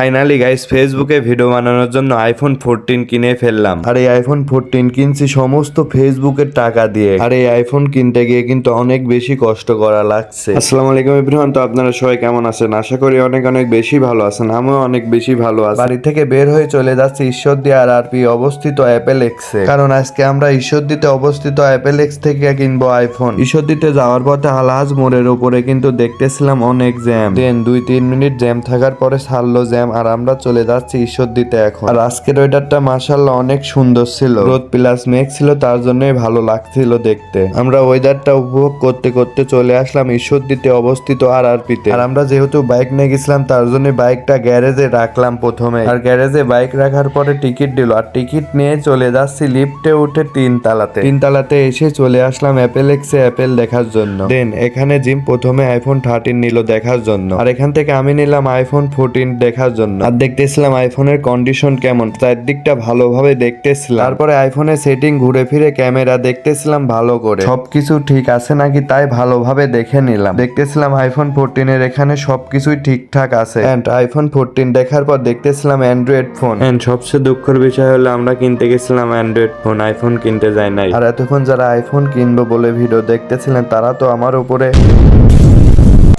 Finally guys ফেসবুকে video বানানোর জন্য আইফোন ফোরটিন কিনে ফেললাম। আর এই আইফোন ফোরটিন কিনছি সমস্ত ফেসবুকের টাকা দিয়ে। আর এই আইফোন কিনতে গিয়ে কিন্তু অনেক বেশি কষ্ট করা লাগছে। আসসালামু আলাইকুম ইব্রাহিম তো আপনারা সবাই কেমন আছেন? আশা করি অনেক অনেক বেশি ভালো আছেন আমিও অনেক বেশি ভালো আছি। বাড়ি থেকে বের হয়ে চলে যাচ্ছি ঈশ্বরদী আর আরপি অবস্থিত অ্যাপেল এক্সে কারণ আজকে আমরা ঈশ্বরদীতে অবস্থিত অ্যাপেল এক্স থেকে কিনবো আইফোন ঈশ্বরদীতে যাওয়ার পথে আলহাজ মোড়ের উপরে কিন্তু দেখতেছিলাম অনেক জ্যাম। দেন দুই তিন মিনিট জ্যাম থাকার পরে ছাড়লো জ্যাম আর আমরা চলে যাচ্ছি ঈশ্বর দিতে এখন। আর আজকের ওয়েদারটা মাসাল্লাহ অনেক সুন্দর ছিল। রোদ প্লাস মেঘ ছিল, তার জন্যই ভালো লাগছিল দেখতে। আমরা ওয়েদারটা উপভোগ করতে করতে চলে আসলাম ঈশ্বর দিতে অবস্থিত আর আর পিতে আর আমরা যেহেতু বাইক নিয়ে গেছিলাম, তার জন্য বাইকটা গ্যারেজে রাখলাম প্রথমে। আর গ্যারেজে বাইক রাখার পরে টিকিট দিল। আর টিকিট নিয়ে চলে যাচ্ছি লিফটে উঠে তিন তালাতে তিন তালাতে এসে চলে আসলাম অ্যাপেল এক্সে অ্যাপেল দেখার জন্য। দেন এখানে জিম প্রথমে আইফোন থার্টিন নিল দেখার জন্য। আর এখান থেকে আমি নিলাম আইফোন ফোরটিন দেখার জন্য। আর দেখতেছিলাম আইফোনের কন্ডিশন কেমন চারদিকটা ভালোভাবে দেখতেছিলাম। তারপরে আইফোনের সেটিং ঘুরে ফিরে ক্যামেরা দেখতেছিলাম ভালো করে। সবকিছু ঠিক আছে নাকি তাই ভালোভাবে দেখে নিলাম। দেখতেছিলাম আইফোন ফোরটিনের এখানে সবকিছুই ঠিকঠাক আছে। এন্ড আইফোন ফোরটিন দেখার পর দেখতেছিলাম অ্যান্ড্রয়েড ফোন এন্ড সবচেয়ে দুঃখের বিষয় হলো আমরা কিনতে গেছিলাম অ্যান্ড্রয়েড ফোন আইফোন কিনতে যাই নাই। আর এতক্ষণ যারা আইফোন কিনবো বলে ভিডিও দেখতেছিলেন তারা তো আমার উপরে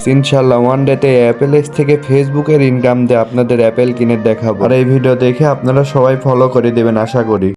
ইনশাল্লাহ ওয়ান ডেতে অ্যাপেল এক্স থেকে ফেসবুকের ইনকাম দিয়ে আপনাদের অ্যাপেল কিনে দেখাবো। আর এই ভিডিও দেখে আপনারা সবাই ফলো করে দেবেন, আশা করি।